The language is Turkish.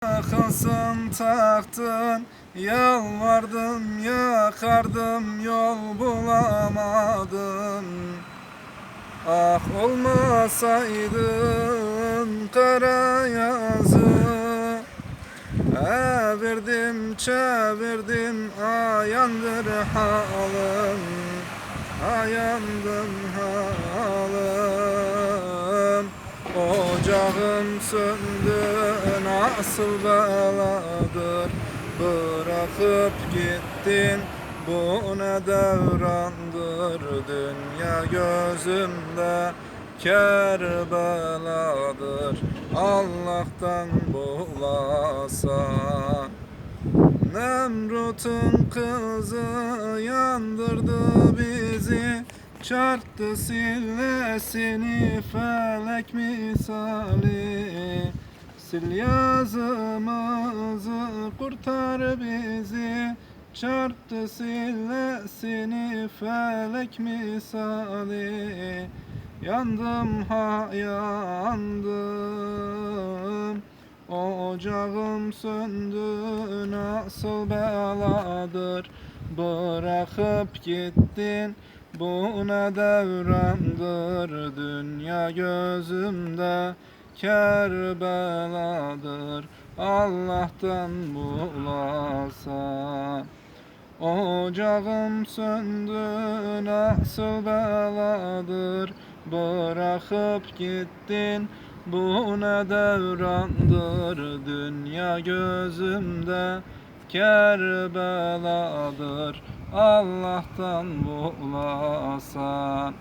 Takılsın taktın Yalvardım yakardım Yol bulamadım. Ah olmasaydın kara yazı Evirdim çevirdim ayandır halım Ayandım halım. Ocağım söndü nasıl beladır Bırakıp gittin. Bu ne devrandır Dünya gözümde Kerbeladır Allah'tan bulasan Nemrut'un kızı yandırdı bizi. Çarptı sillesini felek misali Sil yazımızı kurtar bizi. Çarptı sillesini felek misali. Yandım ha yandım. Ocağım söndü nasıl beladır. Bırakıp gittin bu ne devrandır. Dünya gözümde Kerbeladır Allah'tan bulasan Ocağım söndü nasıl beladır? Bırakıp gittin bu ne devrandır? Dünya gözümde Kerbeladır Allah'tan bulasan